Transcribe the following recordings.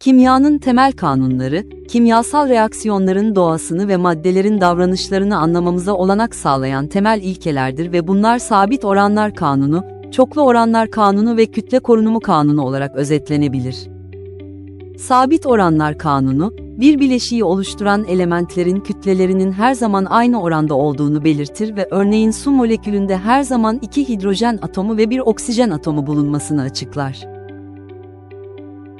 Kimyanın temel kanunları, kimyasal reaksiyonların doğasını ve maddelerin davranışlarını anlamamıza olanak sağlayan temel ilkelerdir ve bunlar sabit oranlar kanunu, çoklu oranlar kanunu ve kütle korunumu kanunu olarak özetlenebilir. Sabit oranlar kanunu, bir bileşiği oluşturan elementlerin kütlelerinin her zaman aynı oranda olduğunu belirtir ve örneğin su molekülünde her zaman iki hidrojen atomu ve bir oksijen atomu bulunmasını açıklar.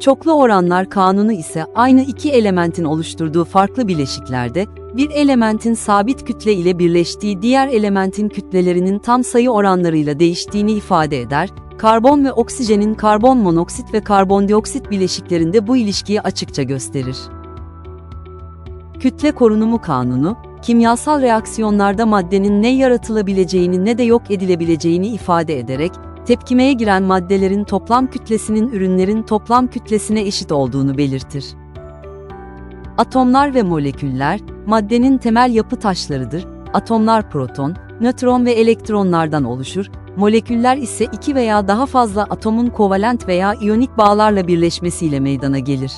Çoklu oranlar kanunu ise aynı iki elementin oluşturduğu farklı bileşiklerde, bir elementin sabit kütle ile birleştiği diğer elementin kütlelerinin tam sayı oranlarıyla değiştiğini ifade eder, karbon ve oksijenin karbon monoksit ve karbondioksit bileşiklerinde bu ilişkiyi açıkça gösterir. Kütle korunumu kanunu, kimyasal reaksiyonlarda maddenin ne yaratılabileceğini ne de yok edilebileceğini ifade ederek, tepkimeye giren maddelerin toplam kütlesinin ürünlerin toplam kütlesine eşit olduğunu belirtir. Atomlar ve moleküller, maddenin temel yapı taşlarıdır. Atomlar proton, nötron ve elektronlardan oluşur, moleküller ise iki veya daha fazla atomun kovalent veya iyonik bağlarla birleşmesiyle meydana gelir.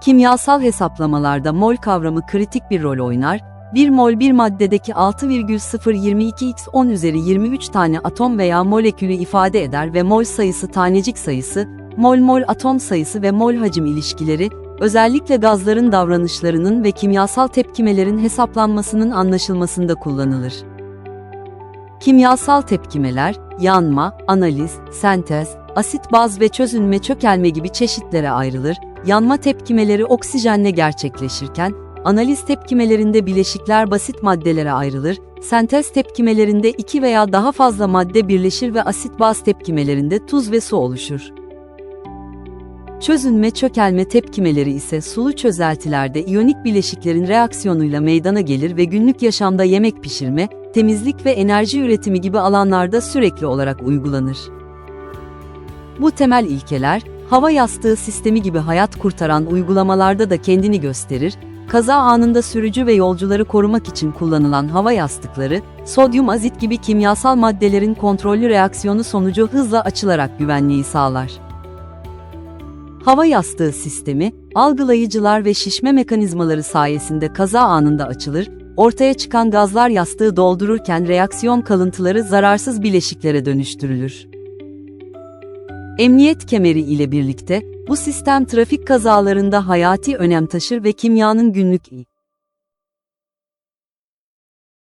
Kimyasal hesaplamalarda mol kavramı kritik bir rol oynar, 1 mol bir maddedeki 6,022x 10 üzeri 23 tane atom veya molekülü ifade eder ve mol sayısı tanecik sayısı, mol-mol atom sayısı ve mol hacim ilişkileri, özellikle gazların davranışlarının ve kimyasal tepkimelerin hesaplanmasının anlaşılmasında kullanılır. Kimyasal tepkimeler, yanma, analiz, sentez, asit baz ve çözünme çökelme gibi çeşitlere ayrılır. Yanma tepkimeleri oksijenle gerçekleşirken, analiz tepkimelerinde bileşikler basit maddelere ayrılır, sentez tepkimelerinde iki veya daha fazla madde birleşir ve asit baz tepkimelerinde tuz ve su oluşur. Çözünme çökelme tepkimeleri ise sulu çözeltilerde iyonik bileşiklerin reaksiyonuyla meydana gelir ve günlük yaşamda yemek pişirme, temizlik ve enerji üretimi gibi alanlarda sürekli olarak uygulanır. Bu temel ilkeler, hava yastığı sistemi gibi hayat kurtaran uygulamalarda da kendini gösterir, kaza anında sürücü ve yolcuları korumak için kullanılan hava yastıkları, sodyum azit gibi kimyasal maddelerin kontrollü reaksiyonu sonucu hızla açılarak güvenliği sağlar. Hava yastığı sistemi, algılayıcılar ve şişme mekanizmaları sayesinde kaza anında açılır, ortaya çıkan gazlar yastığı doldururken reaksiyon kalıntıları zararsız bileşiklere dönüştürülür. Emniyet kemeri ile birlikte, bu sistem trafik kazalarında hayati önem taşır ve kimyanın günlük